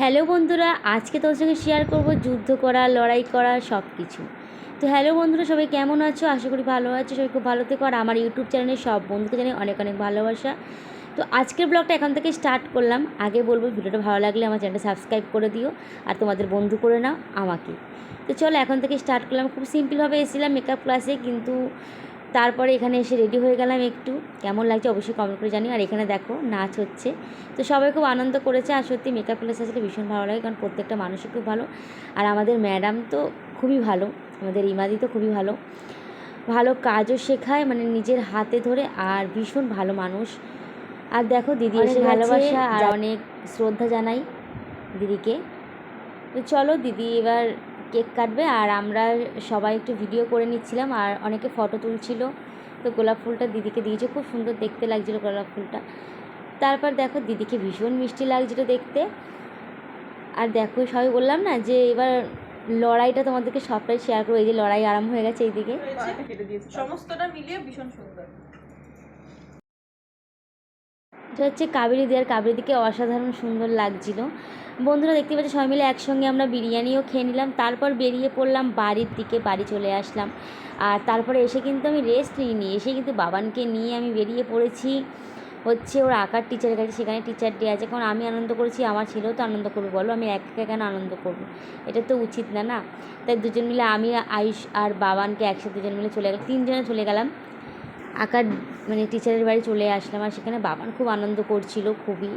Hello বন্ধুরা, আজকে তোর সঙ্গে শেয়ার করব যুদ্ধ করা, লড়াই করা সব কিছু। তো হ্যালো বন্ধুরা, সবাই কেমন আছো? আশা করি ভালো আছো, সবাই খুব ভালো থেকো। আর আমার ইউটিউব চ্যানেলের সব বন্ধুকে জানাই অনেক অনেক ভালোবাসা। তো আজকের ব্লগটা এখান থেকে স্টার্ট করলাম। আগে বলব, ভিডিওটা ভালো লাগলে আমার চ্যানেলটা সাবস্ক্রাইব করে দিও আর তোমাদের বন্ধু করে নাও আমাকে। তো চলো, এখন থেকে স্টার্ট করলাম। খুব সিম্পলভাবে এসেছিলাম মেকআপ ক্লাসে কিন্তু তারপরে এখানে এসে রেডি হয়ে গেলাম একটু। কেমন লাগছে অবশ্যই কমেন্ট করে জানি আর এখানে দেখো নাচ হচ্ছে। তো সবাই খুব আনন্দ করেছে আর সত্যি মেকআপ ক্লাস আসলে ভীষণ ভালো লাগে কারণ প্রত্যেকটা মানুষই খুব ভালো। আর আমাদের ম্যাডাম তো খুবই ভালো। আমাদের ইমাদি তো খুবই ভালো। ভালো কাজও শেখায় মানে নিজের হাতে ধরে আর ভীষণ ভালো মানুষ। আর দেখো দিদি এসে ভালোবাসা ভালোবাসা আর অনেক শ্রদ্ধা জানাই দিদিকে। তো চলো দিদি এবার কেক কাটবে আর আমরা সবাই একটু ভিডিও করে নিচ্ছিলাম আর অনেকে ফটো তুলছিল। তো গোলাপ ফুলটা দিদিকে দিয়েছে, খুব সুন্দর দেখতে লাগছিল গোলাপ ফুলটা। তারপর দেখো দিদিকে ভীষণ মিষ্টি লাগছিল দেখতে। আর দেখো সবাই বললাম না যে এবার লড়াইটা তোমাদেরকে সবটাই শেয়ার করব। এই যে লড়াই আরম্ভ হয়ে গেছে এইদিকে। সমস্তটা মিলিয়ে ভীষণ সুন্দর। এটা হচ্ছে কাবেরি দেয়ার কাবেরি দিকে অসাধারণ সুন্দর লাগছিল। বন্ধুরা দেখতে পাচ্ছি, সবাই মিলে একসঙ্গে আমরা বিরিয়ানিও খেয়ে নিলাম। তারপর বেরিয়ে পড়লাম বাড়ির দিকে, বাড়ি চলে আসলাম। আর তারপরে এসে কিন্তু আমি রেস্ট নিইনি। এসে কিন্তু বাবানকে নিয়ে আমি বেরিয়ে পড়েছি। হচ্ছে ওর আঁকার টিচারের কাছে, সেখানে টিচার ডে আছে। কারণ আমি আনন্দ করেছি, আমার ছেলেও তো আনন্দ করবে। বলো, আমি এক একা কেন আনন্দ করব? এটা তো উচিত না না? তাই দুজন মিলে আমি, আয়ুষ আর বাবানকে একসাথে দুজন মিলে চলে গেলাম। তিনজনে চলে গেলাম। আঁকার মানে টিচারের বাড়ি চলে আসলাম আর সেখানে বাবান খুব আনন্দ করছিল খুবই।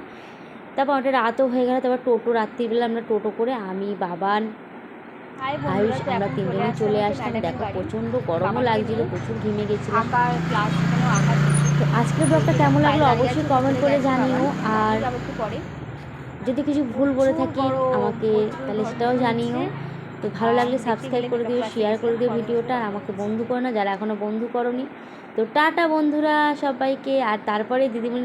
তারপর ওটা রাতও হয়ে গেল তারপর টোটো রাত্রিবেলা আমরা টোটো করে আমি বাবান আয়ুষ আমরা তিনজনে চলে আসলাম দেখো প্রচণ্ড গরমও লাগছিল প্রচুর ঘেমে গেছিলাম তো আজকের ব্লগটা কেমন লাগল? অবশ্যই কমেন্ট করে জানিও। আর যদি কিছু ভুল বলে থাকি আমাকে তাহলে সেটাও জানিও। তো ভালো লাগলে সাবস্ক্রাইব করে দিও শেয়ার করে দিও ভিডিওটা আর আমাকে বন্ধু করো না যারা এখনও বন্ধু করনি। তো টাটা বন্ধুরা সবাইকে আর তারপরে দিদিমণি